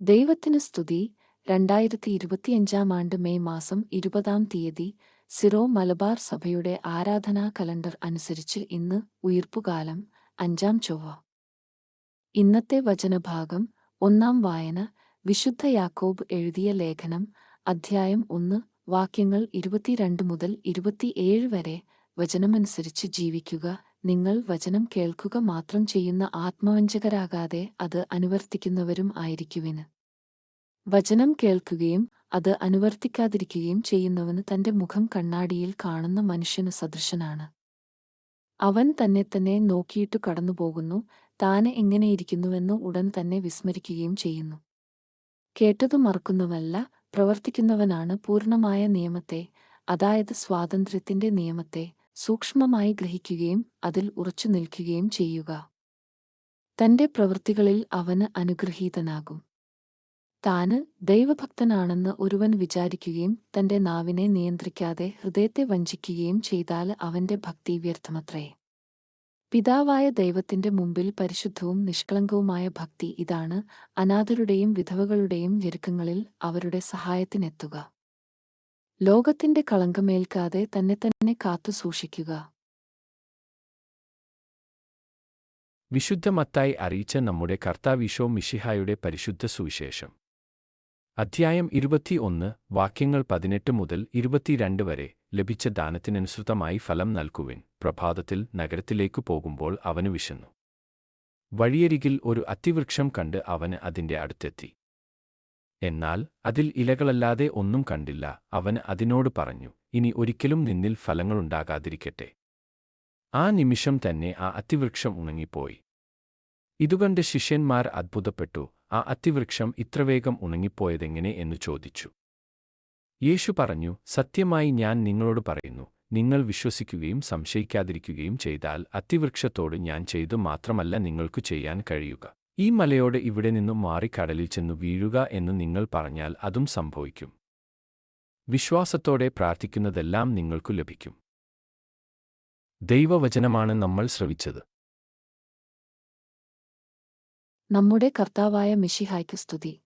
ദൈവത്തിന് സ്തുതി. രണ്ടായിരത്തി ഇരുപത്തിയഞ്ചാം ആണ്ട് മെയ് മാസം ഇരുപതാം തീയതി സിറോ മലബാർ സഭയുടെ ആരാധനാ കലണ്ടർ അനുസരിച്ച് ഇന്ന് ഉയർപ്പുകാലം അഞ്ചാം ചൊവ്വ. ഇന്നത്തെ വചനഭാഗം ഒന്നാം വായന വിശുദ്ധ യാക്കോബ് എഴുതിയ ലേഖനം അധ്യായം ഒന്ന് വാക്യങ്ങൾ ഇരുപത്തിരണ്ട് മുതൽ ഇരുപത്തിയേഴ് വരെ വചനമനുസരിച്ച് ജീവിക്കുക നിങ്ങൾ വചനം കേൾക്കുക മാത്രം ചെയ്യുന്ന ആത്മവഞ്ചകരാകാതെ അത് അനുവർത്തിക്കുന്നവരും ആയിരിക്കുവിന്. വചനം കേൾക്കുകയും അത് അനുവർത്തിക്കാതിരിക്കുകയും ചെയ്യുന്നവന് തന്റെ മുഖം കണ്ണാടിയിൽ കാണുന്ന മനുഷ്യന് സദൃശനാണ്. അവൻ തന്നെ തന്നെ നോക്കിയിട്ടു കടന്നുപോകുന്നു താനെ എങ്ങനെയിരിക്കുന്നുവെന്ന് ഉടൻ തന്നെ വിസ്മരിക്കുകയും ചെയ്യുന്നു. കേട്ടതു മറക്കുന്നവല്ല പ്രവർത്തിക്കുന്നവനാണ് പൂർണമായ നിയമത്തെ അതായത് സ്വാതന്ത്ര്യത്തിന്റെ നിയമത്തെ സൂക്ഷ്മമായി ഗ്രഹിക്കുകയും അതിൽ ഉറച്ചു നിൽക്കുകയും ചെയ്യുക. തന്റെ പ്രവൃത്തികളിൽ അവന് അനുഗ്രഹീതനാകും. താന് ദൈവഭക്തനാണെന്ന് ഒരുവൻ വിചാരിക്കുകയും തന്റെ നാവിനെ നിയന്ത്രിക്കാതെ ഹൃദയത്തെ വഞ്ചിക്കുകയും ചെയ്താൽ അവന്റെ ഭക്തി വ്യർത്ഥമത്രേ. പിതാവായ ദൈവത്തിന്റെ മുമ്പിൽ പരിശുദ്ധവും നിഷ്കളങ്കവുമായ ഭക്തി ഇതാണ് അനാഥരുടെയും വിധവകളുടെയും ഞെരുക്കങ്ങളിൽ അവരുടെ സഹായത്തിനെത്തുക. ലോകത്തിന്റെ കളങ്കമേൽക്കാതെ തന്നെ തന്നെ കാത്തു സൂക്ഷിക്കുക. വിശുദ്ധ മത്തായി അറിയിച്ച നമ്മുടെ കർത്താവിശോ മിഷിഹായുടെ പരിശുദ്ധ സുവിശേഷം. അധ്യായം ഇരുപത്തിയൊന്ന് വാക്യങ്ങൾ പതിനെട്ട് മുതൽ ഇരുപത്തിരണ്ട് വരെ ലഭിച്ച ദാനത്തിനനുസൃതമായി ഫലം നൽകുവിൻ. പ്രഭാതത്തിൽ നഗരത്തിലേക്കു പോകുമ്പോൾ അവന് വിശന്നു. വഴിയരികിൽ ഒരു അത്തിവൃക്ഷം കണ്ട് അവന് അതിന്റെ അടുത്തെത്തി. എന്നാൽ അതിൽ ഇലകളല്ലാതെ ഒന്നും കണ്ടില്ല. അവൻ അതിനോട് പറഞ്ഞു ഇനി ഒരിക്കലും നിന്നിൽ ഫലങ്ങളുണ്ടാകാതിരിക്കട്ടെ ആ നിമിഷം തന്നെ ആ അത്തിവൃക്ഷം ഉണങ്ങിപ്പോയി. ഇതുകണ്ട് ശിഷ്യന്മാർ അത്ഭുതപ്പെട്ടു. ആ അത്തിവൃക്ഷം ഇത്രവേഗം ഉണങ്ങിപ്പോയതെങ്ങനെ എന്ന് ചോദിച്ചു. യേശു പറഞ്ഞു സത്യമായി ഞാൻ നിങ്ങളോട് പറയുന്നു നിങ്ങൾ വിശ്വസിക്കുകയും സംശയിക്കാതിരിക്കുകയും ചെയ്താൽ അത്തിവൃക്ഷത്തോട് ഞാൻ ചെയ്തു മാത്രമല്ല നിങ്ങൾക്കു ചെയ്യാൻ കഴിയുക. ഈ മലയോട് ഇവിടെ നിന്നും മാറി കടലിൽ ചെന്നു വീഴുക എന്ന് നിങ്ങൾ പറഞ്ഞാൽ അതും സംഭവിക്കും. വിശ്വാസത്തോടെ പ്രാർത്ഥിക്കുന്നതെല്ലാം നിങ്ങൾക്കു ലഭിക്കും. ദൈവവചനമാണ് നമ്മൾ ശ്രവിച്ചത്. നമ്മുടെ കർത്താവായ മിഷിഹായ്ക്ക് സ്തുതി.